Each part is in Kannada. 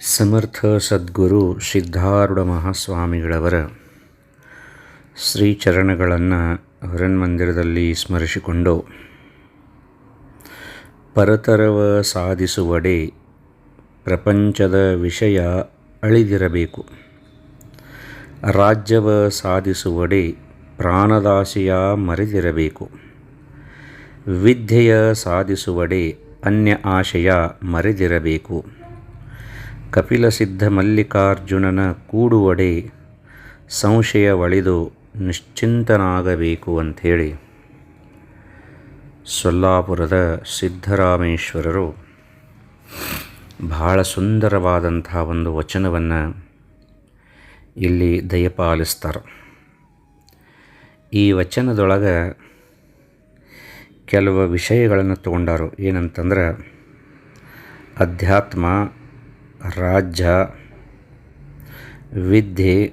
ಸಮರ್ಥ ಸದ್ಗುರು ಸಿದ್ಧಾರೂಢ ಮಹಾಸ್ವಾಮಿಗಳವರ ಶ್ರೀಚರಣಗಳನ್ನು ಹರನ್ಮಂದಿರದಲ್ಲಿ ಸ್ಮರಿಸಿಕೊಂಡು ಪರತರವ ಸಾಧಿಸುವಡೆ ಪ್ರಪಂಚದ ವಿಷಯ ಅಳಿದಿರಬೇಕು. ರಾಜ್ಯವ ಸಾಧಿಸುವಡೆ ಪ್ರಾಣದಾಸಿಯ ಮರೆದಿರಬೇಕು ವಿದ್ಯೆಯ ಸಾಧಿಸುವಡೆ ಅನ್ಯ ಆಶಯ ಮರೆದಿರಬೇಕು ಕಪಿಲ ಸಿದ್ಧ ಮಲ್ಲಿಕಾರ್ಜುನನ ಕೂಡುವಡೆ ಸಂಶಯ ಒಳಿದು ನಿಶ್ಚಿಂತನಾಗಬೇಕು ಅಂಥೇಳಿ ಸೊಲ್ಲಾಪುರದ ಸಿದ್ಧರಾಮೇಶ್ವರರು ಬಹಳ ಸುಂದರವಾದಂಥ ಒಂದು ವಚನವನ್ನು ಇಲ್ಲಿ ದಯಪಾಲಿಸ್ತಾರೆ. ಈ ವಚನದೊಳಗೆ ಕೆಲವು ವಿಷಯಗಳನ್ನು ತಗೊಂಡರು. ಏನಂತಂದ್ರೆ, ಅಧ್ಯಾತ್ಮ ರಾಜ್ಯ, ವಿದ್ಯೆ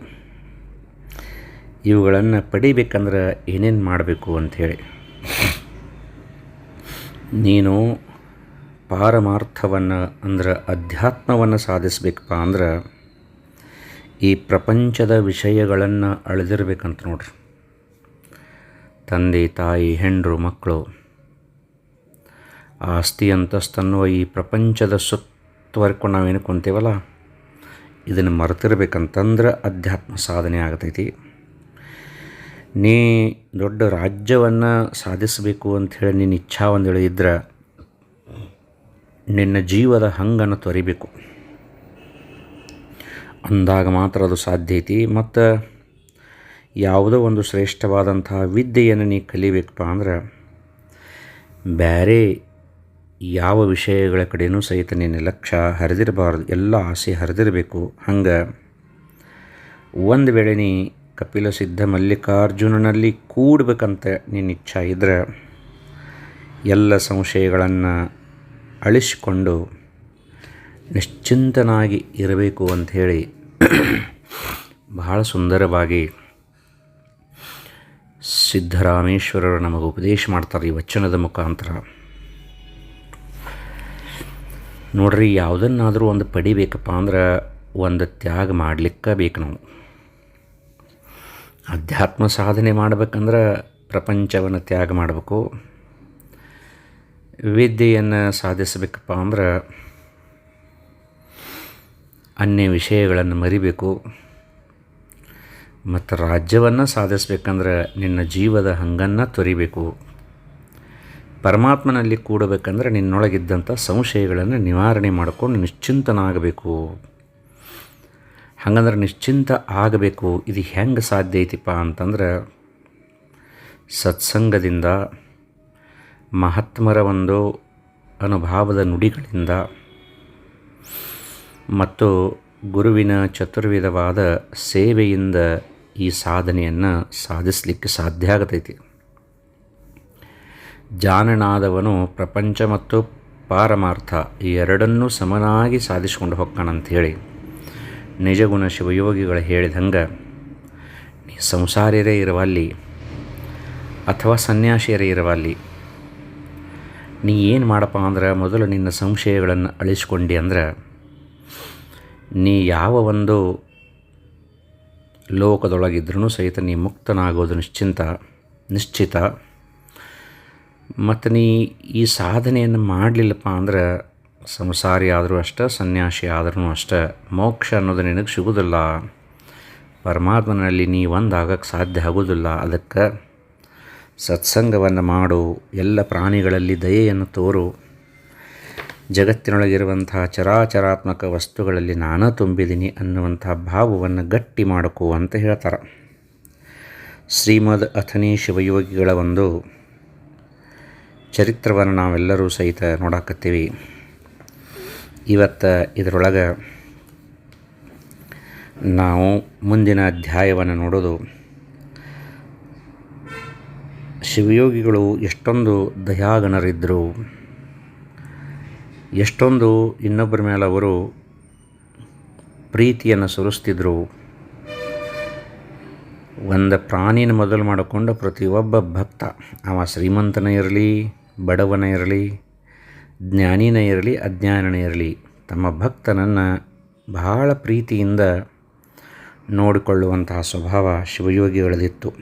ಇವುಗಳನ್ನು ಪಡಿಬೇಕಂದ್ರೆ ಏನೇನು ಮಾಡಬೇಕು ಅಂಥೇಳಿ. ನೀನು ಪಾರಮಾರ್ಥವನ್ನು ಅಂದ್ರೆ ಅಧ್ಯಾತ್ಮವನ್ನು ಸಾಧಿಸ್ಬೇಕಪ್ಪ ಅಂದ್ರೆ ಈ ಪ್ರಪಂಚದ ವಿಷಯಗಳನ್ನು ಅಳೆದಿರ್ಬೇಕಂತ ನೋಡ್ರಿ. ತಂದೆ, ತಾಯಿ, ಹೆಂಡರು ಮಕ್ಕಳು ಆಸ್ತಿ ಅಂತಸ್ತನ್ನುವ ಈ ಪ್ರಪಂಚದ ಸುತ್ತುವರ್ಕೊಂಡು ನಾವೇನು ಕುಂತೀವಲ್ಲ? ಇದನ್ನು ಮರೆತಿರ್ಬೇಕಂತಂದ್ರೆ ಅಧ್ಯಾತ್ಮ ಸಾಧನೆ ಆಗತೈತಿ. ನೀ ದೊಡ್ಡ ರಾಜ್ಯವನ್ನು ಸಾಧಿಸಬೇಕು ಅಂಥೇಳಿ ನಿನ್ನ ಇಚ್ಛಾ ಒಂದು ಹೇಳಿದ್ರೆ ನಿನ್ನ ಜೀವದ ಹಂಗನ್ನು ತೊರಿಬೇಕು. ಅಂದಾಗ ಮಾತ್ರ ಅದು ಸಾಧ್ಯ ಐತಿ. ಮತ್ತು ಯಾವುದೋ ಒಂದು ಶ್ರೇಷ್ಠವಾದಂತಹ ವಿದ್ಯೆಯನ್ನು ನೀ ಕಲಿಬೇಕಪ್ಪ ಅಂದ್ರೆ ಬೇರೆ ಯಾವ ವಿಷಯಗಳ ಕಡೆಯೂ ಸಹಿತ ನಿನ್ನ ಲಕ್ಷ್ಯ ಹರಿದಿರಬಾರ್ದು, ಎಲ್ಲ ಆಸೆ ಹರಿದಿರಬೇಕು. ಹಂಗೆ ಒಂದು ವೇಳೆ ನೀ ಕಪಿಲ ಸಿದ್ಧ ಮಲ್ಲಿಕಾರ್ಜುನನಲ್ಲಿ ಕೂಡಬೇಕಂತ ನಿನ್ನ ಇಚ್ಛಾ ಇದ್ದರೆ ಎಲ್ಲ ಸಂಶಯಗಳನ್ನು ಅಳಿಸಿಕೊಂಡು ನಿಶ್ಚಿಂತನಾಗಿ ಇರಬೇಕು ಅಂಥೇಳಿ ಬಹಳ ಸುಂದರವಾಗಿ ಸಿದ್ಧರಾಮೇಶ್ವರರು ನಮಗೆ ಉಪದೇಶ ಮಾಡ್ತಾರೆ ಈ ವಚನದ ಮುಖಾಂತರ. ನೋಡ್ರಿ, ಯಾವುದನ್ನಾದರೂ ಒಂದು ಪಡಿಬೇಕಪ್ಪ ಅಂದ್ರೆ ಒಂದು ತ್ಯಾಗ ಮಾಡಲಿಕ್ಕೆ ಬೇಕು ನಾವು. ಅಧ್ಯಾತ್ಮ ಸಾಧನೆ ಮಾಡ್ಬೇಕಂದ್ರೆ ಪ್ರಪಂಚವನ್ನು ತ್ಯಾಗ ಮಾಡಬೇಕು. ವಿದ್ಯೆಯನ್ನು ಸಾಧಿಸಬೇಕಪ್ಪ ಅಂದ್ರೆ ಅನ್ಯ ವಿಷಯಗಳನ್ನು ಮರಿಬೇಕು. ಮತ್ತು ರಾಜ್ಯವನ್ನು ಸಾಧಿಸ್ಬೇಕಂದ್ರೆ ನಿನ್ನ ಜೀವದ ಹಂಗನ್ನು ತೊರಿಬೇಕು. ಪರಮಾತ್ಮನಲ್ಲಿ ಕೂಡಬೇಕಂದ್ರೆ ನಿನ್ನೊಳಗಿದ್ದಂಥ ಸಂಶಯಗಳನ್ನು ನಿವಾರಣೆ ಮಾಡಿಕೊಂಡು ನಿಶ್ಚಿಂತನಾಗಬೇಕು. ಹಾಗಂದ್ರೆ ನಿಶ್ಚಿಂತ ಆಗಬೇಕು. ಇದು ಹೆಂಗೆ ಸಾಧ್ಯ ಐತಿಪ್ಪ ಅಂತಂದ್ರೆ ಸತ್ಸಂಗದಿಂದ, ಮಹಾತ್ಮರ ಒಂದು ಅನುಭಾವದ ನುಡಿಗಳಿಂದ ಮತ್ತು ಗುರುವಿನ ಚತುರ್ವಿಧವಾದ ಸೇವೆಯಿಂದ ಈ ಸಾಧನೆಯನ್ನು ಸಾಧಿಸಲಿಕ್ಕೆ ಸಾಧ್ಯ ಆಗತೈತಿ. ಜಾನನಾದವನು ಪ್ರಪಂಚ ಮತ್ತು ಪಾರಮಾರ್ಥ ಈ ಎರಡನ್ನೂ ಸಮನಾಗಿ ಸಾಧಿಸ್ಕೊಂಡು ಹೋಗ್ತಾನಂಥೇಳಿ ನಿಜಗುಣ ಶಿವಯೋಗಿಗಳು ಹೇಳಿದಂಗೆ, ನೀ ಸಂಸಾರಿಯರೇ ಇರುವಲ್ಲಿ ಅಥವಾ ಸನ್ಯಾಸಿಯರೇ ಇರುವಲ್ಲಿ. ನೀ ಏನು ಮಾಡಪ್ಪ ಅಂದ್ರೆ ಮೊದಲು ನಿನ್ನ ಸಂಶಯಗಳನ್ನು ಅಳಿಸ್ಕೊಂಡು ಅಂದ್ರೆ, ನೀ ಯಾವ ಒಂದು ಲೋಕದೊಳಗಿದ್ರೂ ಸಹಿತ ನೀ ಮುಕ್ತನಾಗೋದು ನಿಶ್ಚಿಂತ, ನಿಶ್ಚಿತ. ಮತ್ತು ನೀ ಈ ಸಾಧನೆಯನ್ನು ಮಾಡಲಿಲ್ಲಪ್ಪ ಅಂದ್ರೆ ಸಂಸಾರಿ ಆದರೂ ಅಷ್ಟೇ, ಸನ್ಯಾಸಿ ಆದ್ರೂ ಅಷ್ಟೇ, ಮೋಕ್ಷ ಅನ್ನೋದು ನಿನಗೆ ಸಿಗುವುದಿಲ್ಲ ಪರಮಾತ್ಮನಲ್ಲಿ ನೀ ಒಂದಾಗಕ್ಕೆ ಸಾಧ್ಯ ಆಗೋದಿಲ್ಲ. ಅದಕ್ಕೆ ಸತ್ಸಂಗವನ್ನು ಮಾಡು, ಎಲ್ಲ ಪ್ರಾಣಿಗಳಲ್ಲಿ ದಯೆಯನ್ನು ತೋರು. ಜಗತ್ತಿನೊಳಗಿರುವಂಥ ಚರಾಚರಾತ್ಮಕ ವಸ್ತುಗಳಲ್ಲಿ ನಾನು ತುಂಬಿದ್ದೀನಿ ಅನ್ನುವಂಥ ಭಾವವನ್ನು ಗಟ್ಟಿ ಮಾಡಕು ಅಂತ ಹೇಳ್ತಾರೆ. ಶ್ರೀಮದ್ ಅಥನಿ ಶಿವಯೋಗಿಗಳ ಒಂದು ಚರಿತ್ರವನ್ನು ನಾವೆಲ್ಲರೂ ಸಹಿತ ನೋಡಾಕತ್ತೀವಿ. ಇವತ್ತು ಇದರೊಳಗೆ ನಾವು ಮುಂದಿನ ಅಧ್ಯಾಯವನ್ನು ನೋಡೋದು. ಶಿವಯೋಗಿಗಳು ಎಷ್ಟೊಂದು ದಯಾಗಣರಿದ್ದರು ಎಷ್ಟೊಂದು ಇನ್ನೊಬ್ಬರ ಮೇಲೆ ಅವರು ಪ್ರೀತಿಯನ್ನು ಸುರಿಸ್ತಿದ್ರು. ಒಂದು ಪ್ರಾಣಿನ ಮೊದಲು ಮಾಡಿಕೊಂಡು ಪ್ರತಿಯೊಬ್ಬ ಭಕ್ತ, ಅವ ಶ್ರೀಮಂತನೇ ಇರಲಿ ಬಡವನೇ ಇರಲಿ, ಜ್ಞಾನಿನ ಇರಲಿ, ಅಜ್ಞಾನನೇ ಇರಲಿ, ತಮ್ಮ ಭಕ್ತನನ್ನು ಬಹಳ ಪ್ರೀತಿಯಿಂದ ನೋಡಿಕೊಳ್ಳುವಂತಹ ಸ್ವಭಾವ ಶಿವಯೋಗಿಗಳದಿತ್ತು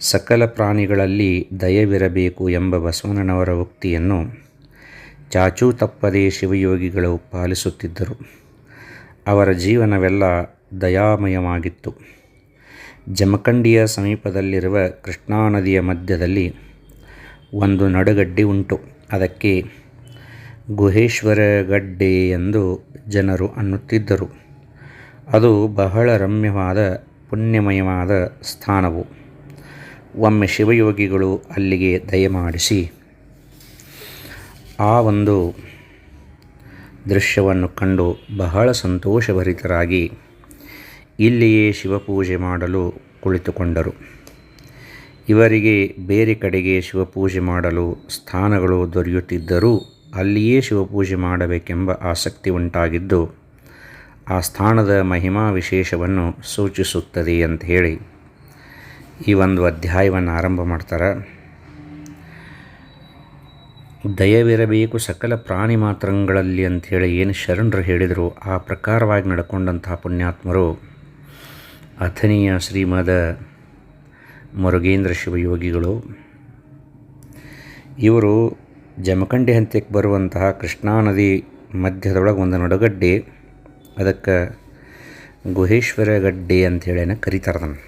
ಸಕಲ ಪ್ರಾಣಿಗಳಲ್ಲಿ ದಯವಿರಬೇಕು ಎಂಬ ಬಸವಣ್ಣನವರ ಉಕ್ತಿಯನ್ನು ಚಾಚೂ ತಪ್ಪದೇ ಶಿವಯೋಗಿಗಳು ಪಾಲಿಸುತ್ತಿದ್ದರು. ಅವರ ಜೀವನವೆಲ್ಲ ದಯಾಮಯವಾಗಿತ್ತು. ಜಮಖಂಡಿಯ ಸಮೀಪದಲ್ಲಿರುವ ಕೃಷ್ಣಾ ನದಿಯ ಮಧ್ಯದಲ್ಲಿ ಒಂದು ನಡುಗಡ್ಡೆ ಉಂಟು. ಅದಕ್ಕೆ ಗುಹೇಶ್ವರ ಗಡ್ಡೆ ಎಂದು ಜನರು ಅನ್ನುತ್ತಿದ್ದರು. ಅದು ಬಹಳ ರಮ್ಯವಾದ, ಪುಣ್ಯಮಯವಾದ ಸ್ಥಾನವು. ಒಮ್ಮೆ ಶಿವಯೋಗಿಗಳು ಅಲ್ಲಿಗೆ ದಯಮಾಡಿಸಿ ಆ ಒಂದು ದೃಶ್ಯವನ್ನು ಕಂಡು ಬಹಳ ಸಂತೋಷಭರಿತರಾಗಿ ಇಲ್ಲಿಯೇ ಶಿವಪೂಜೆ ಮಾಡಲು ಕುಳಿತುಕೊಂಡರು. ಇವರಿಗೆ ಬೇರೆ ಕಡೆಗೆ ಶಿವಪೂಜೆ ಮಾಡಲು ಸ್ಥಾನಗಳು ದೊರೆಯುತ್ತಿದ್ದರೂ ಅಲ್ಲಿಯೇ ಶಿವಪೂಜೆ ಮಾಡಬೇಕೆಂಬ ಆಸಕ್ತಿ ಉಂಟಾಗಿದ್ದು, ಆ ಸ್ಥಾನದ ಮಹಿಮಾ ವಿಶೇಷವನ್ನು ಸೂಚಿಸುತ್ತದೆ ಅಂತ ಹೇಳಿ ಈ ಒಂದು ಅಧ್ಯಾಯವನ್ನು ಆರಂಭ ಮಾಡ್ತಾರೆ. ದಯವಿರಬೇಕು ಸಕಲ ಪ್ರಾಣಿ ಮಾತ್ರಗಳಲ್ಲಿ ಅಂಥೇಳಿ ಏನು ಶರಣರು ಹೇಳಿದರು, ಆ ಪ್ರಕಾರವಾಗಿ ನಡ್ಕೊಂಡಂತಹ ಪುಣ್ಯಾತ್ಮರು ಅಥನೀಯ ಶ್ರೀಮದ ಮುರುಗೇಂದ್ರ ಶಿವಯೋಗಿಗಳು. ಇವರು ಜಮಖಂಡಿ ಹಂತಕ್ಕೆ ಬರುವಂತಹ ಕೃಷ್ಣಾ ನದಿ ಮಧ್ಯದೊಳಗೆ ಒಂದು ನಡುಗಡ್ಡೆ, ಅದಕ್ಕೆ ಗುಹೇಶ್ವರ ಗಡ್ಡೆ ಅಂಥೇಳಿ ಕರೀತಾರೆ ಅದನ್ನು.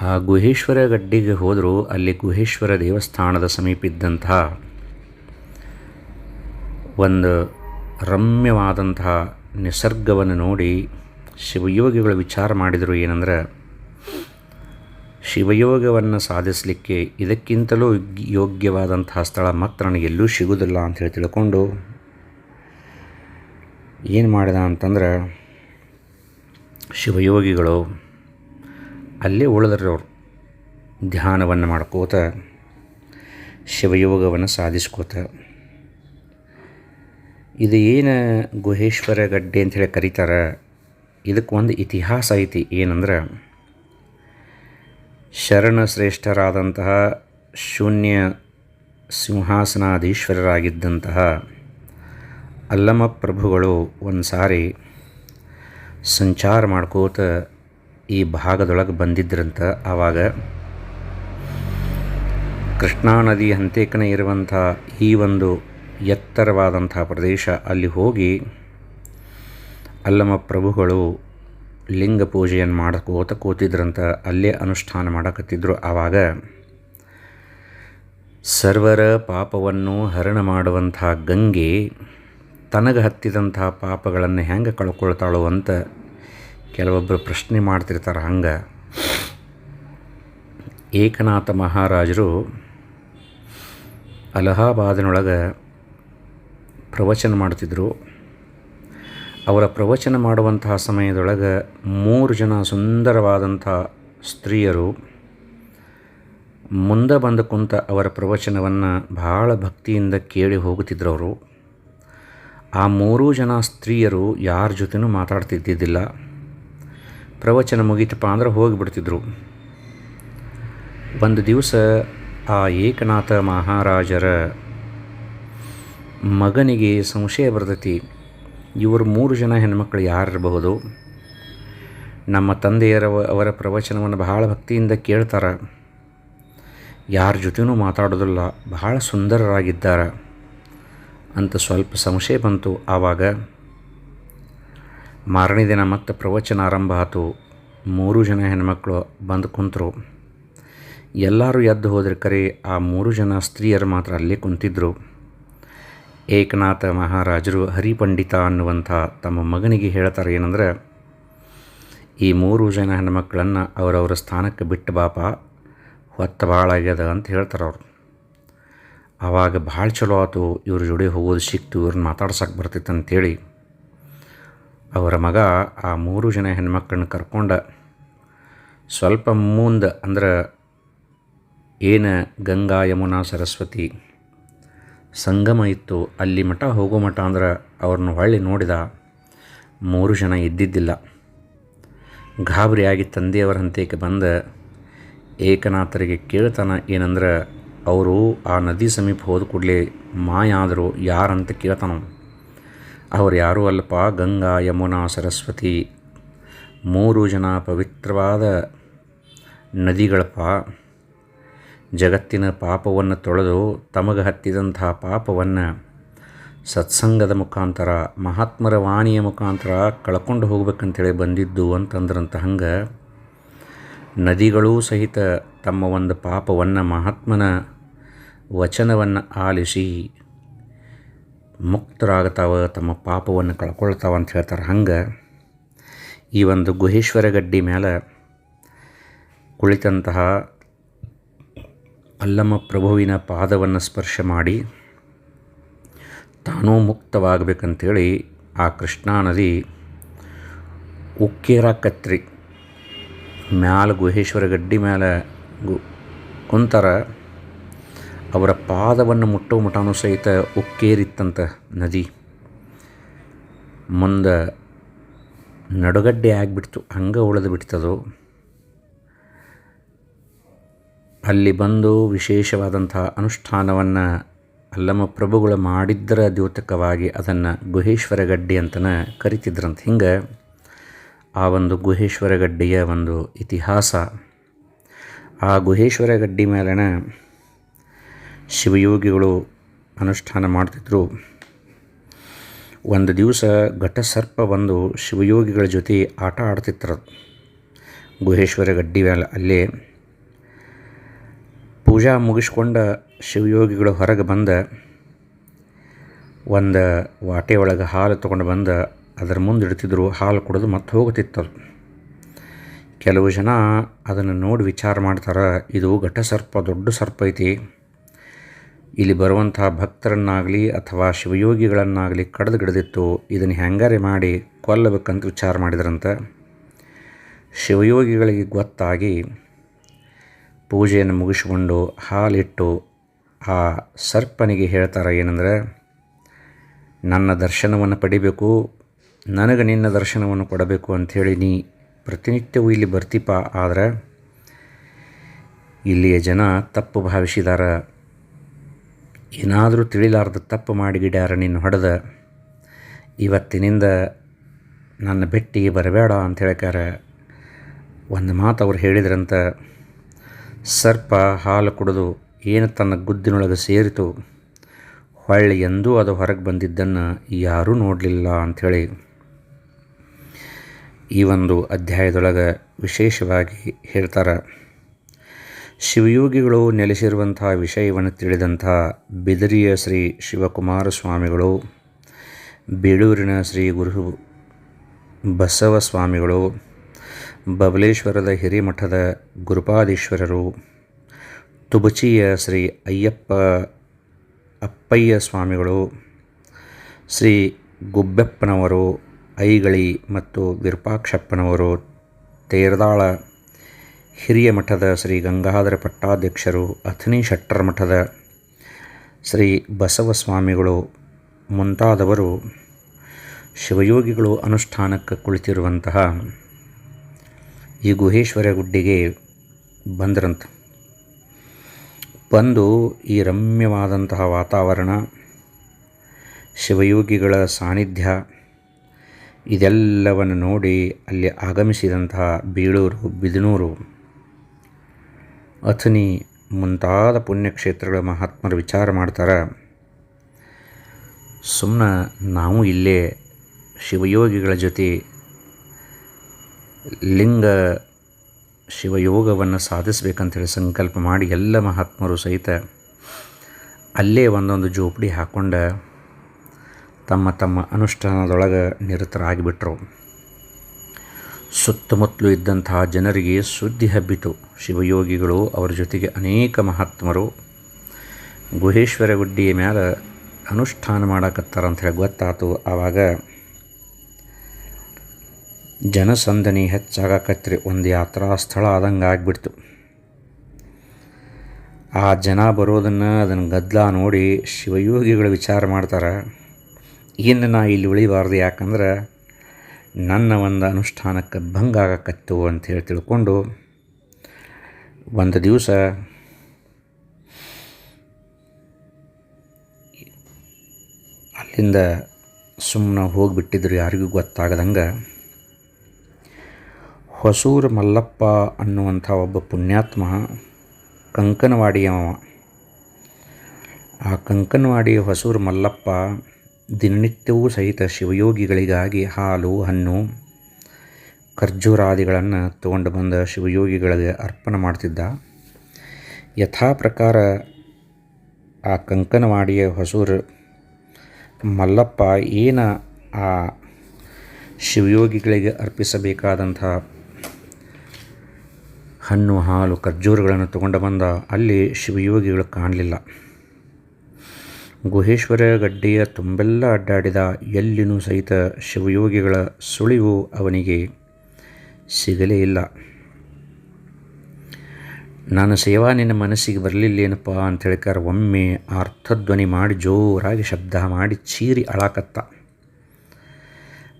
ಆ ಗುಹೇಶ್ವರ ಗಡ್ಡೆಗೆ ಹೋದರೂ, ಅಲ್ಲಿ ಗುಹೇಶ್ವರ ದೇವಸ್ಥಾನದ ಸಮೀಪ ಇದ್ದಂತಹ ಒಂದು ರಮ್ಯವಾದಂತಹ ನಿಸರ್ಗವನ್ನು ನೋಡಿ ಶಿವಯೋಗಿಗಳು ವಿಚಾರ ಮಾಡಿದರು ಏನಂದ್ರೆ ಶಿವಯೋಗವನ್ನು ಸಾಧಿಸಲಿಕ್ಕೆ ಇದಕ್ಕಿಂತಲೂ ಯೋಗ್ಯವಾದಂತಹ ಸ್ಥಳ ಮಾತ್ರ ನನಗೆ ಎಲ್ಲೂ ಸಿಗುವುದಿಲ್ಲ ಹೇಳಿ ತಿಳ್ಕೊಂಡು ಏನು ಮಾಡಿದ ಅಂತಂದ್ರೆ ಶಿವಯೋಗಿಗಳು ಅಲ್ಲೇ ಉಳಿದ್ರು ಅವರು ಧ್ಯಾನವನ್ನು ಮಾಡ್ಕೋತ, ಶಿವಯೋಗವನ್ನು ಸಾಧಿಸ್ಕೋತ. ಇದು ಏನು ಗುಹೇಶ್ವರ ಗಡ್ಡೆ ಅಂಥೇಳಿ ಕರೀತಾರೆ ಇದಕ್ಕೆ ಒಂದು ಇತಿಹಾಸ ಐತಿ ಏನಂದ್ರೆ ಶರಣ ಶ್ರೇಷ್ಠರಾದಂತಹ ಶೂನ್ಯ ಸಿಂಹಾಸನಾಧೀಶ್ವರರಾಗಿದ್ದಂತಹ ಅಲ್ಲಮ ಪ್ರಭುಗಳು ಒಂದು ಸಾರಿ ಸಂಚಾರ ಮಾಡ್ಕೋತ ಈ ಭಾಗದೊಳಗೆ ಬಂದಿದ್ರಂತ ಆವಾಗ ಕೃಷ್ಣಾ ನದಿ ಹಂತೇಕನೇ ಇರುವಂಥ ಈ ಒಂದು ಎತ್ತರವಾದಂಥ ಪ್ರದೇಶ ಅಲ್ಲಿ ಹೋಗಿ ಅಲ್ಲಮ ಪ್ರಭುಗಳು ಲಿಂಗ ಪೂಜೆಯನ್ನು ಮಾಡ್ಕೋತ ಕೂತಿದ್ರಂತ ಅಲ್ಲೇ ಅನುಷ್ಠಾನ ಮಾಡಕತ್ತಿದ್ರು. ಆವಾಗ ಸರ್ವರ ಪಾಪವನ್ನು ಹರಣ ಮಾಡುವಂಥ ಗಂಗೆ ತನಗೆ ಹತ್ತಿದಂಥ ಪಾಪಗಳನ್ನು ಹೆಂಗೆ ಕಳ್ಕೊಳ್ತಾಳೋ ಅಂತ ಕೆಲವೊಬ್ಬರು ಪ್ರಶ್ನೆ ಮಾಡ್ತಿರ್ತಾರೆ ಹಂಗೆ. ಏಕನಾಥ ಮಹಾರಾಜರು ಅಲಹಾಬಾದಿನೊಳಗೆ ಪ್ರವಚನ ಮಾಡ್ತಿದ್ರು. ಅವರ ಪ್ರವಚನ ಮಾಡುವಂತಹ ಸಮಯದೊಳಗೆ ಮೂರು ಜನ ಸುಂದರವಾದಂಥ ಸ್ತ್ರೀಯರು ಮುಂದೆ ಬಂದು ಕುಂತ ಅವರ ಪ್ರವಚನವನ್ನು ಭಾಳ ಭಕ್ತಿಯಿಂದ ಕೇಳಿ ಹೋಗುತ್ತಿದ್ದರು ಅವರು ಆ ಮೂರೂ ಜನ ಸ್ತ್ರೀಯರು ಯಾರ ಜೊತೆನೂ ಮಾತಾಡ್ತಿದ್ದಿದ್ದಿಲ್ಲ. ಪ್ರವಚನ ಮುಗೀತಪ್ಪ ಅಂದ್ರೆ ಹೋಗಿಬಿಡ್ತಿದ್ರು. ಒಂದು ದಿವಸ ಆ ಏಕನಾಥ ಮಹಾರಾಜರ ಮಗನಿಗೆ ಸಂಶಯ ಬರ್ತೈತಿ. ಇವರು ಮೂರು ಜನ ಹೆಣ್ಮಕ್ಳು ಯಾರಿರಬಹುದು? ನಮ್ಮ ತಂದೆಯರ ಅವರ ಪ್ರವಚನವನ್ನು ಬಹಳ ಭಕ್ತಿಯಿಂದ ಕೇಳ್ತಾರೆ. ಯಾರ ಜೊತೆನೂ ಮಾತಾಡೋದಿಲ್ಲ, ಬಹಳ ಸುಂದರರಾಗಿದ್ದಾರೆ ಅಂತ ಸ್ವಲ್ಪ ಸಂಶಯ ಬಂತು. ಆವಾಗ ಮಾರನೇ ದಿನ ಮತ್ತೆ ಪ್ರವಚನ ಆರಂಭ ಆಯಿತು ಮೂರು ಜನ ಹೆಣ್ಮಕ್ಳು ಬಂದು ಕುಂತರು. ಎಲ್ಲರೂ ಎದ್ದು ಹೋದ್ರೆ ಕರೆ, ಆ ಮೂರು ಜನ ಸ್ತ್ರೀಯರು ಮಾತ್ರ ಅಲ್ಲೇ ಕುಂತಿದ್ದರು ಏಕನಾಥ ಮಹಾರಾಜರು ಹರಿಪಂಡಿತ ಅನ್ನುವಂಥ ತಮ್ಮ ಮಗನಿಗೆ ಹೇಳ್ತಾರೆ ಏನಂದ್ರೆ, ಈ ಮೂರು ಜನ ಹೆಣ್ಮಕ್ಳನ್ನು ಅವರವರ ಸ್ಥಾನಕ್ಕೆ ಬಿಟ್ಟು ಬಾಪ, ಹೊತ್ತ ಭಾಳ ಆಗ್ಯದ ಅಂತ ಹೇಳ್ತಾರೆ ಅವರು. ಆವಾಗ ಭಾಳ ಚಲೋ ಆಯ್ತು ಇವ್ರ ಜೋಡಿ ಹೋಗೋದು ಸಿಕ್ತು, ಇವ್ರನ್ನ ಮಾತಾಡ್ಸಕ್ಕೆ ಬರ್ತಿತ್ತು ಅಂತೇಳಿ ಅವರ ಮಗ ಆ ಮೂರು ಜನ ಹೆಣ್ಮಕ್ಳನ್ನ ಕರ್ಕೊಂಡ ಸ್ವಲ್ಪ ಮುಂದೆ ಅಂದ್ರೆ, ಏನು ಗಂಗಾ, ಯಮುನಾ, ಸರಸ್ವತಿ ಸಂಗಮ ಇತ್ತು. ಅಲ್ಲಿ ಮಠ, ಹೋಗೋ ಮಠ ಅಂದ್ರೆ ಅವ್ರನ್ನ ಹೊಳ್ಳಿ ನೋಡಿದ ಮೂರು ಜನ ಇದ್ದಿದ್ದಿಲ್ಲ. ಗಾಬರಿಯಾಗಿ ತಂದೆಯವರ ಹಂತಕ್ಕೆ ಬಂದ ಏಕನಾಥರಿಗೆ ಕೇಳ್ತಾನೆ ಏನಂದ್ರೆ, ಅವರು ಆ ನದಿ ಸಮೀಪ ಹೋದ ಕೂಡಲೇ ಮಾಯ ಆದರೂ ಯಾರಂತ ಕೇಳ್ತಾನ ಅವರು ಯಾರೂ ಅಲ್ಲಪ್ಪ, ಗಂಗಾ, ಯಮುನಾ, ಸರಸ್ವತಿ, ಮೂರು ಜನ ಪವಿತ್ರವಾದ ನದಿಗಳಪ್ಪ. ಜಗತ್ತಿನ ಪಾಪವನ್ನು ತೊಳೆದು ತಮಗೆ ಹತ್ತಿದಂತಹ ಪಾಪವನ್ನು ಸತ್ಸಂಗದ ಮುಖಾಂತರ, ಮಹಾತ್ಮರ ವಾಣಿಯ ಮುಖಾಂತರ ಕಳ್ಕೊಂಡು ಹೋಗ್ಬೇಕಂತೇಳಿ ಬಂದಿದ್ದು ಅಂತಂದ್ರಂತ ಹಂಗೆ ನದಿಗಳೂ ಸಹಿತ ತಮ್ಮ ಒಂದು ಪಾಪವನ್ನು ಮಹಾತ್ಮನ ವಚನವನ್ನು ಆಲಿಸಿ ಮುಕ್ತರಾಗ್ತಾವ, ತಮ್ಮ ಪಾಪವನ್ನು ಕಳ್ಕೊಳ್ತಾವ ಅಂತ ಹೇಳ್ತಾರೆ ಹಂಗೆ ಈ ಒಂದು ಗುಹೇಶ್ವರ ಗಡ್ಡಿ ಮೇಲೆ ಕುಳಿತಂತಹ ಅಲ್ಲಮ ಪ್ರಭುವಿನ ಪಾದವನ್ನು ಸ್ಪರ್ಶ ಮಾಡಿ ತಾನೂ ಮುಕ್ತವಾಗಬೇಕಂತೇಳಿ ಆ ಕೃಷ್ಣಾ ನದಿ ಉಕ್ಕೇರ ಕತ್ರಿ ಮ್ಯಾಲ ಗುಹೇಶ್ವರ ಗಡ್ಡಿ ಮೇಲೆ ಗು ಕುಂತರ ಅವರ ಪಾದವನ್ನು ಮುಟ್ಟೋ ಮಟನೂ ಸಹಿತ ಉಕ್ಕೇರಿತ್ತಂತ ನದಿ. ಮುಂದೆ ನಡುಗಡ್ಡೆ ಆಗಿಬಿಡ್ತು, ಹಂಗೆ ಉಳಿದು ಬಿಡ್ತದು. ಅಲ್ಲಿ ಬಂದು ವಿಶೇಷವಾದಂತಹ ಅನುಷ್ಠಾನವನ್ನು ಅಲ್ಲಮ ಪ್ರಭುಗಳು ಮಾಡಿದ್ದರ ದ್ಯೋತಕವಾಗಿ ಅದನ್ನು ಗುಹೇಶ್ವರ ಗಡ್ಡಿ ಅಂತನ ಕರಿತಿದ್ರಂತ. ಹಿಂಗೆ ಆ ಒಂದು ಗುಹೇಶ್ವರ ಗಡ್ಡಿಯ ಒಂದು ಇತಿಹಾಸ. ಆ ಗುಹೇಶ್ವರ ಗಡ್ಡಿ ಮೇಲನ ಶಿವಯೋಗಿಗಳು ಅನುಷ್ಠಾನ ಮಾಡ್ತಿದ್ರು. ಒಂದು ದಿವಸ ಘಟಸರ್ಪ ಬಂದು ಶಿವಯೋಗಿಗಳ ಜೊತೆ ಆಟ ಆಡ್ತಿತ್ತು ಗುಹೇಶ್ವರ ಗಡ್ಡಿ ಮೇಲೆ ಅಲ್ಲೇ ಪೂಜಾ ಮುಗಿಸ್ಕೊಂಡು ಶಿವಯೋಗಿಗಳು ಹೊರಗೆ ಬಂದ, ಒಂದು ವಾಟೆ ಒಳಗೆ ಹಾಲು ತೊಗೊಂಡು ಬಂದ, ಅದರ ಮುಂದೆ ಇಡ್ತಿದ್ರು, ಹಾಲು ಕುಡಿದು ಮತ್ತೆ ಹೋಗುತ್ತಿತ್ತದು ಕೆಲವು ಜನ ಅದನ್ನು ನೋಡಿ ವಿಚಾರ ಮಾಡ್ತಾರೆ, ಇದು ಘಟಸರ್ಪ ದೊಡ್ಡ ಸರ್ಪ ಐತಿ. ಇಲ್ಲಿ ಬರುವಂಥ ಭಕ್ತರನ್ನಾಗಲಿ ಅಥವಾ ಶಿವಯೋಗಿಗಳನ್ನಾಗಲಿ ಕಡ್ದು ಗಿಡದಿತ್ತು, ಇದನ್ನು ಹೆಂಗಾರೆ ಮಾಡಿ ಕೊಲ್ಲಬೇಕಂತ ವಿಚಾರ ಮಾಡಿದ್ರಂತೆ. ಶಿವಯೋಗಿಗಳಿಗೆ ಗೊತ್ತಾಗಿ ಪೂಜೆಯನ್ನು ಮುಗಿಸಿಕೊಂಡು ಹಾಲಿಟ್ಟು ಆ ಸರ್ಪನಿಗೆ ಹೇಳ್ತಾರೆ ಏನಂದ್ರೆ, ನನ್ನ ದರ್ಶನವನ್ನು ಪಡಿಬೇಕು, ನನಗೆ ನಿನ್ನ ದರ್ಶನವನ್ನು ಕೊಡಬೇಕು ಅಂಥೇಳಿ ನೀ ಪ್ರತಿನಿತ್ಯವೂ ಇಲ್ಲಿ ಬರ್ತೀಪ, ಆದರೆ ಇಲ್ಲಿಯ ಜನ ತಪ್ಪು ಭಾವಿಸಿದಾರ. ಏನಾದರೂ ತಿಳಿಲಾರ್ದ ತಪ್ಪು ಮಾಡಿಗಿಡ್ಯಾರ ನಿನ್ನ ಹೊಡೆದ. ಇವತ್ತಿನಿಂದ ನನ್ನ ಭೆಟ್ಟಿಗೆ ಬರಬೇಡ ಅಂತ ಹೇಳ್ಕಾರ ಒಂದು ಮಾತು ಅವ್ರು ಹೇಳಿದ್ರಂತ ಸರ್ಪ ಹಾಲು ಕುಡಿದು ಏನು ತನ್ನ ಗುದ್ದಿನೊಳಗೆ ಸೇರಿತು? ಹೊಳ್ಳಿ ಎಂದೂ ಅದು ಹೊರಗೆ ಬಂದಿದ್ದನ್ನು ಯಾರೂ ನೋಡಲಿಲ್ಲ ಅಂಥೇಳಿ. ಈ ಒಂದು ಅಧ್ಯಾಯದೊಳಗೆ ವಿಶೇಷವಾಗಿ ಹೇಳ್ತಾರೆ, ಶಿವಯೋಗಿಗಳು ನೆಲೆಸಿರುವಂಥ ವಿಷಯವನ್ನು ತಿಳಿದಂಥ ಬಿದರಿಯ ಶ್ರೀ ಶಿವಕುಮಾರ ಸ್ವಾಮಿಗಳು ಬೀಳೂರಿನ ಶ್ರೀ ಗುರು ಬಸವ ಸ್ವಾಮಿಗಳು ಬಬಲೇಶ್ವರದ ಹಿರಿಮಠದ ಗುರುಪಾದೀಶ್ವರರು ತುಬಚಿಯ ಶ್ರೀ ಅಯ್ಯಪ್ಪ ಅಪ್ಪಯ್ಯ ಸ್ವಾಮಿಗಳು, ಶ್ರೀ ಗುಬ್ಬೆಪ್ಪನವರು ಐಗಳಿ ಮತ್ತು ವಿರೂಪಾಕ್ಷಪ್ಪನವರು ತೇರದಾಳ ಹಿರಿಯ ಮಠದ ಶ್ರೀ ಗಂಗಾಧರ ಪಟ್ಟಾಧ್ಯಕ್ಷರು ಅಥಣಿ ಶೆಟ್ಟರ ಮಠದ ಶ್ರೀ ಬಸವಸ್ವಾಮಿಗಳು ಮುಂತಾದವರು ಶಿವಯೋಗಿಗಳು ಅನುಷ್ಠಾನಕ್ಕೆ ಕುಳಿತಿರುವಂತಹ ಈ ಗುಹೇಶ್ವರ ಗುಡ್ಡಿಗೆ ಬಂದ್ರಂತ. ಬಂದು ಈ ರಮ್ಯವಾದಂತಹ ವಾತಾವರಣ, ಶಿವಯೋಗಿಗಳ ಸಾನ್ನಿಧ್ಯ, ಇದೆಲ್ಲವನ್ನು ನೋಡಿ ಅಲ್ಲಿ ಆಗಮಿಸಿದಂತಹ ಬೀಳೂರು, ಬಿದನೂರು ಅಥನಿ ಮುಂತಾದ ಪುಣ್ಯಕ್ಷೇತ್ರಗಳ ಮಹಾತ್ಮರು ವಿಚಾರ ಮಾಡ್ತಾರೆ. ಸುಮ್ಮನೆ ನಾವು ಇಲ್ಲೇ ಶಿವಯೋಗಿಗಳ ಜೊತೆ ಲಿಂಗ ಶಿವಯೋಗವನ್ನು ಸಾಧಿಸ್ಬೇಕಂತೇಳಿ ಸಂಕಲ್ಪ ಮಾಡಿ ಎಲ್ಲ ಮಹಾತ್ಮರು ಸಹಿತ ಅಲ್ಲೇ ಒಂದೊಂದು ಜೋಪಡಿ ಹಾಕ್ಕೊಂಡು ತಮ್ಮ ತಮ್ಮ ಅನುಷ್ಠಾನದೊಳಗೆ ನಿರತರಾಗಿಬಿಟ್ರು. ಸುತ್ತಮುತ್ತಲು ಇದ್ದಂತಹ ಜನರಿಗೆ ಸುದ್ದಿ ಹಬ್ಬಿತು. ಶಿವಯೋಗಿಗಳು ಅವರ ಜೊತೆಗೆ ಅನೇಕ ಮಹಾತ್ಮರು. ಗುಹೇಶ್ವರ ಗುಡ್ಡಿಯ ಮೇಲೆ ಅನುಷ್ಠಾನ ಮಾಡಕತ್ತಾರ ಅಂಥೇಳಿ ಗೊತ್ತಾತು. ಆವಾಗ ಜನಸಂದಣಿ ಹೆಚ್ಚಾಗಕತ್ರಿ. ಒಂದು ಯಾತ್ರಾ ಸ್ಥಳ ಆದಂಗೆ ಆಗಿಬಿಡ್ತು. ಆ ಜನ ಬರೋದನ್ನು ಅದನ್ನು ಗದ್ದಲ ನೋಡಿ ಶಿವಯೋಗಿಗಳು ವಿಚಾರ ಮಾಡ್ತಾರೆ. ಇನ್ನು ನಾ ಇಲ್ಲಿ ಉಳಿಬಾರ್ದು, ಯಾಕಂದ್ರೆ ನನ್ನ ಒಂದು ಅನುಷ್ಠಾನಕ್ಕೆ ಭಂಗ ಆಗಕತ್ತು ಅಂಥೇಳಿ ತಿಳ್ಕೊಂಡು ಒಂದು ದಿವಸ ಅಲ್ಲಿಂದ ಸುಮ್ಮನೆ ಹೋಗಿಬಿಟ್ಟಿದ್ರು ಯಾರಿಗೂ ಗೊತ್ತಾಗದಂಗೆ ಹೊಸೂರು ಮಲ್ಲಪ್ಪ ಅನ್ನುವಂಥ ಒಬ್ಬ ಪುಣ್ಯಾತ್ಮ ಕಂಕನವಾಡಿಯವ ಆ ಕಂಕನವಾಡಿ ಹೊಸೂರು ಮಲ್ಲಪ್ಪ ದಿನನಿತ್ಯವೂ ಸಹಿತ ಶಿವಯೋಗಿಗಳಿಗಾಗಿ ಹಾಲು, ಹಣ್ಣು, ಖರ್ಜೂರಾದಿಗಳನ್ನು ತಗೊಂಡು ಬಂದ ಶಿವಯೋಗಿಗಳಿಗೆ ಅರ್ಪಣೆ ಮಾಡ್ತಿದ್ದ. ಯಥಾ ಪ್ರಕಾರ ಆ ಕಂಕನವಾಡಿಯ ಹೊಸೂರು ಮಲ್ಲಪ್ಪ ಏನು ಆ ಶಿವಯೋಗಿಗಳಿಗೆ ಅರ್ಪಿಸಬೇಕಾದಂಥ ಹಣ್ಣು, ಹಾಲು, ಖರ್ಜೂರಗಳನ್ನು ತಗೊಂಡು ಬಂದ ಅಲ್ಲಿ ಶಿವಯೋಗಿಗಳು ಕಾಣಲಿಲ್ಲ. ಗುಹೇಶ್ವರ ಗಡ್ಡೆಯ ತುಂಬೆಲ್ಲ ಅಡ್ಡಾಡಿದ ಎಲ್ಲಿನೂ ಸಹಿತ ಶಿವಯೋಗಿಗಳ ಸುಳಿವು ಅವನಿಗೆ ಸಿಗಲೇ ಇಲ್ಲ. ನಾನು ಸೇವಾ ನಿನ್ನ ಮನಸ್ಸಿಗೆ ಬರಲಿಲ್ಲೇನಪ್ಪ? ಅಂತ ಹೇಳ್ಕಾರ ಒಮ್ಮೆ ಅರ್ಥಧ್ವನಿ ಮಾಡಿ ಜೋರಾಗಿ ಶಬ್ದ ಮಾಡಿ ಚೀರಿ ಅಳಾಕತ್ತ.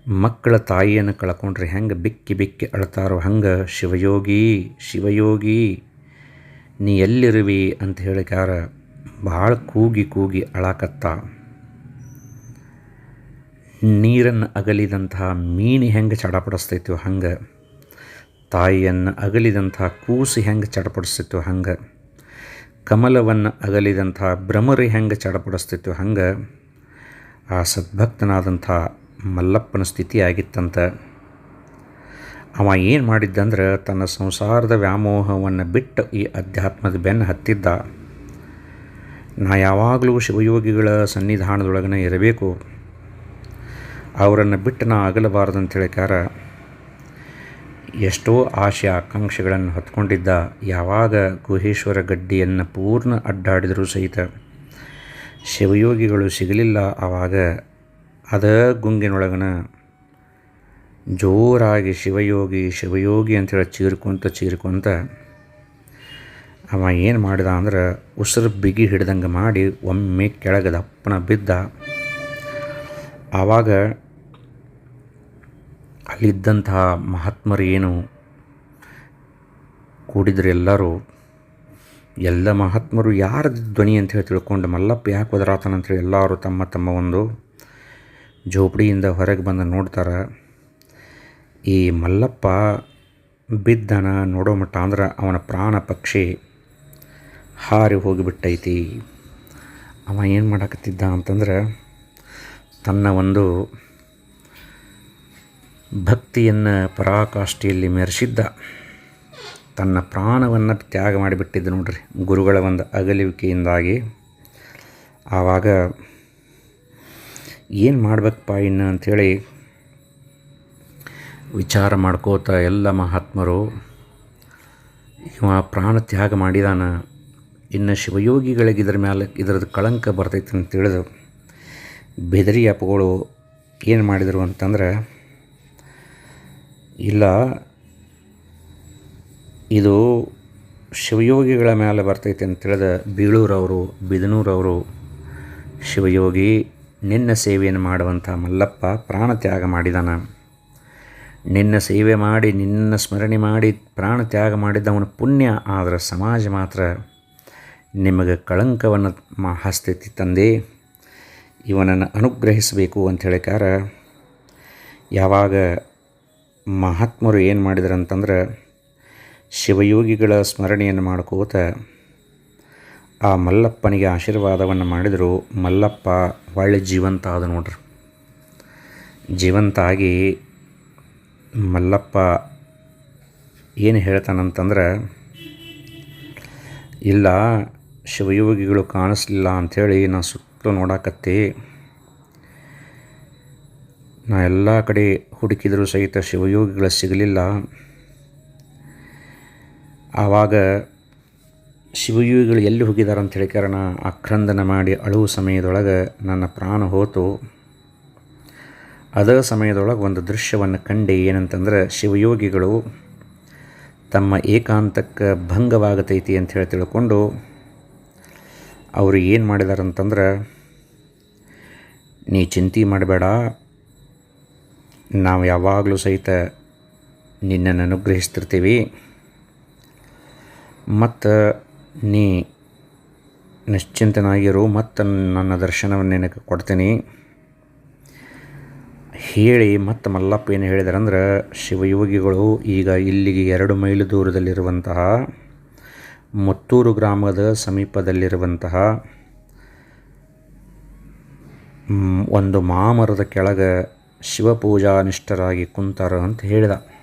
ಮಕ್ಕಳ ತಾಯಿಯನ್ನು ಕಳ್ಕೊಂಡ್ರೆ ಹೆಂಗೆ ಬಿಕ್ಕಿ ಬಿಕ್ಕಿ ಅಳ್ತಾರೋ ಹಂಗೆ, ಶಿವಯೋಗಿ ಶಿವಯೋಗಿ, ನೀ ಎಲ್ಲಿರುವಿ? ಅಂತ ಹೇಳಿಕಾರ ಭಾಳ ಕೂಗಿ ಕೂಗಿ ಅಳಾಕತ್ತ. ನೀರನ್ನು ಅಗಲಿದಂತಹ ಮೀನು ಹೆಂಗೆ ಚಡಪಡಿಸ್ತೈತೋ ಹಂಗೆ, ತಾಯಿಯನ್ನು ಅಗಲಿದಂತಹ ಕೂಸು ಹೆಂಗೆ ಚಡಪಡಿಸ್ತಿತ್ತು ಹಂಗೆ, ಕಮಲವನ್ನು ಅಗಲಿದಂಥ ಭ್ರಮರಿ ಹೆಂಗೆ ಚಡಪಡಿಸ್ತಿತ್ತು ಹಂಗೆ, ಆ ಸದ್ಭಕ್ತನಾದಂಥ ಮಲ್ಲಪ್ಪನ ಸ್ಥಿತಿ ಆಗಿತ್ತಂತ ಅವ ಏನು ಮಾಡಿದ್ದಂದ್ರೆ ತನ್ನ ಸಂಸಾರದ ವ್ಯಾಮೋಹವನ್ನು ಬಿಟ್ಟು ಈ ಅಧ್ಯಾತ್ಮದ ಬೆನ್ನು ಹತ್ತಿದ್ದ. ನಾ ಯಾವಾಗಲೂ ಶಿವಯೋಗಿಗಳ ಸನ್ನಿಧಾನದೊಳಗನೆ ಇರಬೇಕು. ಅವರನ್ನು ಬಿಟ್ಟು ನಾ ಆಗಲಬಾರ್ದಂತೇಳಿಕಾರ ಎಷ್ಟೋ ಆಶೆ ಆಕಾಂಕ್ಷೆಗಳನ್ನು ಹೊತ್ಕೊಂಡಿದ್ದ. ಯಾವಾಗ ಗುಹೇಶ್ವರ ಗಡ್ಡಿಯನ್ನು ಪೂರ್ಣ ಅಡ್ಡಾಡಿದರೂ ಸಹಿತ ಶಿವಯೋಗಿಗಳು ಸಿಗಲಿಲ್ಲ. ಆವಾಗ ಅದ ಗುಂಗಿನೊಳಗನ ಜೋರಾಗಿ ಶಿವಯೋಗಿ ಶಿವಯೋಗಿ ಅಂತೇಳಿ ಚೀರ್ಕೊಂತ ಚೀರ್ಕೊಂತ ಅವ ಏನು ಮಾಡಿದ ಅಂದ್ರೆ ಉಸಿರು ಬಿಗಿ ಹಿಡ್ದಂಗೆ ಮಾಡಿ ಒಮ್ಮೆ ಕೆಳಗೆ ದಪ್ಪನ ಬಿದ್ದ. ಆವಾಗ ಅಲ್ಲಿದ್ದಂತಹ ಮಹಾತ್ಮರು ಏನು ಕೂಡಿದ್ರೆ ಎಲ್ಲರೂ, ಎಲ್ಲ ಮಹಾತ್ಮರು ಯಾರ ಧ್ವನಿ ಅಂತ ಹೇಳಿ ತಿಳ್ಕೊಂಡು ಮಲ್ಲಪ್ಪ ಯಾಕೆ ಒದರಾತನ ಅಂತೇಳಿ ಎಲ್ಲರೂ ತಮ್ಮ ತಮ್ಮ ಒಂದು ಜೋಪಡಿಯಿಂದ ಹೊರಗೆ ಬಂದು ನೋಡ್ತಾರೆ, ಈ ಮಲ್ಲಪ್ಪ ಬಿದ್ದನ ನೋಡೋ ಮಟ್ಟ ಅಂದ್ರೆ ಅವನ ಪ್ರಾಣ ಪಕ್ಷಿ ಹಾರಿ ಹೋಗಿಬಿಟ್ಟೈತಿ. ಅವ ಏನು ಮಾಡಕತ್ತಿದ್ದ ಅಂತಂದ್ರೆ ತನ್ನ ಒಂದು ಭಕ್ತಿಯನ್ನು ಪರಾಕಾಷ್ಠೆಯಲ್ಲಿ ಮೆರೆಸಿದ್ದ. ತನ್ನ ಪ್ರಾಣವನ್ನು ತ್ಯಾಗ ಮಾಡಿಬಿಟ್ಟಿದ್ದ ನೋಡ್ರಿ ಗುರುಗಳ ಒಂದು ಅಗಲುವಿಕೆಯಿಂದಾಗಿ. ಆವಾಗ ಏನು ಮಾಡ್ಬೇಕಪ್ಪ ಇನ್ನು ಅಂಥೇಳಿ ವಿಚಾರ ಮಾಡ್ಕೋತ ಎಲ್ಲ ಮಹಾತ್ಮರು ಇವ ಪ್ರಾಣ ತ್ಯಾಗ ಮಾಡಿದಾನ. ಇನ್ನು ಶಿವಯೋಗಿಗಳಿಗೆ ಇದ್ರ ಮೇಲೆ ಇದರದ್ದು ಕಳಂಕ ಬರ್ತೈತೆ ಅಂತ ತಿಳಿದು ಬೆದರಿ ಅಪ್ಪಗಳು ಏನು ಮಾಡಿದರು ಅಂತಂದ್ರೆ, ಇಲ್ಲ, ಇದು ಶಿವಯೋಗಿಗಳ ಮೇಲೆ ಬರ್ತೈತೆ ಅಂತ ತಿಳಿದ ಬೀಳೂರವರು, ಬಿದನೂರವರು ಶಿವಯೋಗಿ ನಿನ್ನ ಸೇವೆಯನ್ನು ಮಾಡುವಂಥ ಮಲ್ಲಪ್ಪ ಪ್ರಾಣ ತ್ಯಾಗ ಮಾಡಿದಾನ. ನಿನ್ನ ಸೇವೆ ಮಾಡಿ, ನಿನ್ನ ಸ್ಮರಣೆ ಮಾಡಿ ಪ್ರಾಣ ತ್ಯಾಗ ಮಾಡಿದ್ದವನ ಪುಣ್ಯ ಆದರೆ ಸಮಾಜ ಮಾತ್ರ. ನಿಮಗೆ ಕಳಂಕವನ್ನು ಮಾ ಹಸ್ತೈತಿ ತಂದೆ, ಇವನನ್ನು ಅನುಗ್ರಹಿಸಬೇಕು ಅಂತ ಹೇಳಿಕಾರ ಯಾವಾಗ ಮಹಾತ್ಮರು ಏನು ಮಾಡಿದ್ರು ಅಂತಂದ್ರೆ ಶಿವಯೋಗಿಗಳ ಸ್ಮರಣೆಯನ್ನು ಮಾಡ್ಕೋತ ಆ ಮಲ್ಲಪ್ಪನಿಗೆ ಆಶೀರ್ವಾದವನ್ನು ಮಾಡಿದರು ಮಲ್ಲಪ್ಪ ಒಳ್ಳೆ ಜೀವಂತ ಆದ ನೋಡ್ರಿ. ಜೀವಂತ ಆಗಿ ಮಲ್ಲಪ್ಪ ಏನು ಹೇಳ್ತಾನಂತಂದ್ರೆ, ಇಲ್ಲ, ಶಿವಯೋಗಿಗಳು ಕಾಣಿಸ್ಲಿಲ್ಲ ಅಂಥೇಳಿ ನಾ ಸುತ್ತಲೂ ನೋಡಾಕತ್ತಿ. ನಾ ಎಲ್ಲ ಕಡೆ ಹುಡುಕಿದರೂ ಸಹಿತ ಶಿವಯೋಗಿಗಳು ಸಿಗಲಿಲ್ಲ. ಆವಾಗ ಶಿವಯೋಗಿಗಳು ಎಲ್ಲಿ ಹೋಗಿದ್ದಾರೆ ಅಂತ ಹೇಳಿ ಕಾರಣ ಆಕ್ರಂದನ ಮಾಡಿ ಅಳುವ ಸಮಯದೊಳಗೆ ನನ್ನ ಪ್ರಾಣ ಹೋತು. ಅದರ ಸಮಯದೊಳಗೆ ಒಂದು ದೃಶ್ಯವನ್ನು ಕಂಡೆ ಏನಂತಂದ್ರೆ, ಶಿವಯೋಗಿಗಳು ತಮ್ಮ ಏಕಾಂತಕ್ಕೆ ಭಂಗವಾಗತೈತಿ ಅಂತ ಹೇಳಿ ತಿಳ್ಕೊಂಡು, ಅವರು ಏನು ಮಾಡಿದಾರೆ ಅಂತಂದ್ರೆ, ನೀ ಚಿಂತೆ ಮಾಡಬೇಡ. ನಾವು ಯಾವಾಗಲೂ ಸಹಿತ ನಿನ್ನನ್ನು ಅನುಗ್ರಹಿಸ್ತಿರ್ತೀವಿ. ಮತ್ತು ನೀ ನಿಶ್ಚಿಂತನಾಗಿರು ಮತ್ತು ನನ್ನ ದರ್ಶನವನ್ನು ನಿನಗೆ ಕೊಡ್ತೀನಿ. ಹೇಳಿ ಮತ್ತು ಮಲ್ಲಪ್ಪ ಏನು ಹೇಳಿದಾರಂದ್ರೆ, ಶಿವಯೋಗಿಗಳು ಈಗ ಇಲ್ಲಿಗೆ ಎರಡು ಮೈಲು ದೂರದಲ್ಲಿರುವಂತಹ ಮುತ್ತೂರು ಗ್ರಾಮದ ಸಮೀಪದಲ್ಲಿರುವಂತಹ ಒಂದು ಮಾಮರದ ಕೆಳಗೆ ಶಿವಪೂಜಾ ನಿಷ್ಠರಾಗಿ ಕುಂತಾರ ಅಂತ ಹೇಳಿದ.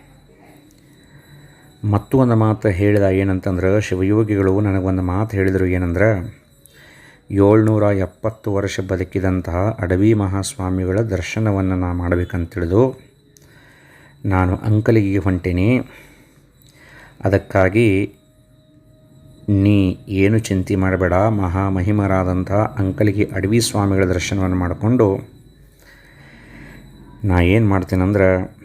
ಮತ್ತು ಒಂದು ಮಾತು ಹೇಳಿದ ಏನಂತಂದ್ರೆ, ಶಿವಯೋಗಿಗಳು ನನಗೊಂದು ಮಾತು ಹೇಳಿದರು ಏನಂದ್ರೆ, ಏಳ್ನೂರ ಎಪ್ಪತ್ತು ವರ್ಷ ಬದುಕಿದಂತಹ ಅಡವಿ ಮಹಾಸ್ವಾಮಿಗಳ ದರ್ಶನವನ್ನು ನಾ ಮಾಡಬೇಕಂತಿಳಿದು ನಾನು ಅಂಕಲಿಗೆ ಹೊಂಟೀನಿ. ಅದಕ್ಕಾಗಿ ನೀ ಏನು ಚಿಂತೆ ಮಾಡಬೇಡ, ಮಹಾಮಹಿಮರಾದಂಥ ಅಂಕಲಿಗೆ ಅಡವಿ ಸ್ವಾಮಿಗಳ ದರ್ಶನವನ್ನು ಮಾಡಿಕೊಂಡು ನಾ ಏನು ಮಾಡ್ತೀನಂದ್ರೆ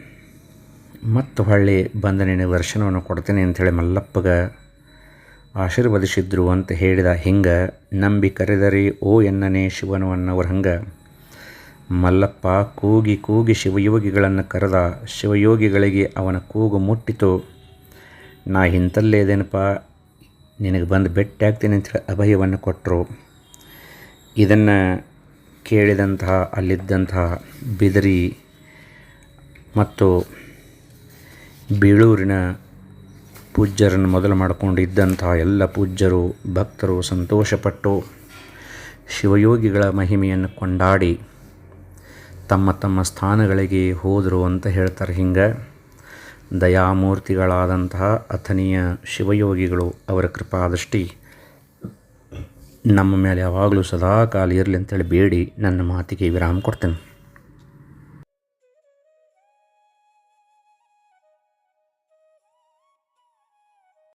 ಮತ್ತು ಹೊಳ್ಳಿ ಬಂದ ನಿನಗೆ ದರ್ಶನವನ್ನು ಕೊಡ್ತೇನೆ ಅಂಥೇಳಿ ಮಲ್ಲಪ್ಪಗೆ ಆಶೀರ್ವದಿಸಿದ್ರು ಅಂತ ಹೇಳಿದ ಹಿಂಗೆ ನಂಬಿ ಕರೆದರಿ, ಓ ಎನ್ನನೇ ಶಿವನವನ್ನವ್ರ ಹಂಗೆ. ಮಲ್ಲಪ್ಪ ಕೂಗಿ ಕೂಗಿ ಶಿವಯೋಗಿಗಳನ್ನು ಕರೆದ, ಶಿವಯೋಗಿಗಳಿಗೆ ಅವನ ಕೂಗು ಮುಟ್ಟಿತು. ನಾ ಹಿಂತಲ್ಲೇ ಇದೇನಪ್ಪ, ನಿನಗೆ ಬಂದು ಭೇಟಿ ಆಗ್ತೀನಿ ಅಂತೇಳಿ ಅಭಯವನ್ನು ಕೊಟ್ಟರು ಇದನ್ನು ಕೇಳಿದಂತಹ, ಅಲ್ಲಿದ್ದಂತಹ ಬಿದರಿ ಮತ್ತು ಬೀಳೂರಿನ ಪೂಜ್ಯರನ್ನು ಮೊದಲು ಮಾಡಿಕೊಂಡಿದ್ದಂತಹ ಎಲ್ಲ ಪೂಜ್ಯರು, ಭಕ್ತರು ಸಂತೋಷಪಟ್ಟು ಶಿವಯೋಗಿಗಳ ಮಹಿಮೆಯನ್ನು ಕೊಂಡಾಡಿ ತಮ್ಮ ತಮ್ಮ ಸ್ಥಾನಗಳಿಗೆ ಹೋದರು ಅಂತ ಹೇಳ್ತಾರೆ. ಹಿಂಗೆ ದಯಾಮೂರ್ತಿಗಳಾದಂತಹ ಅಥನೀಯ ಶಿವಯೋಗಿಗಳು ಅವರ ಕೃಪಾದೃಷ್ಟಿ ನಮ್ಮ ಮೇಲೆ ಯಾವಾಗಲೂ ಸದಾ ಕಾಲ ಇರಲಿ ಅಂತೇಳಿ ಬೇಡಿ. ನನ್ನ ಮಾತಿಗೆ ವಿರಾಮ ಕೊಡ್ತೇನೆ.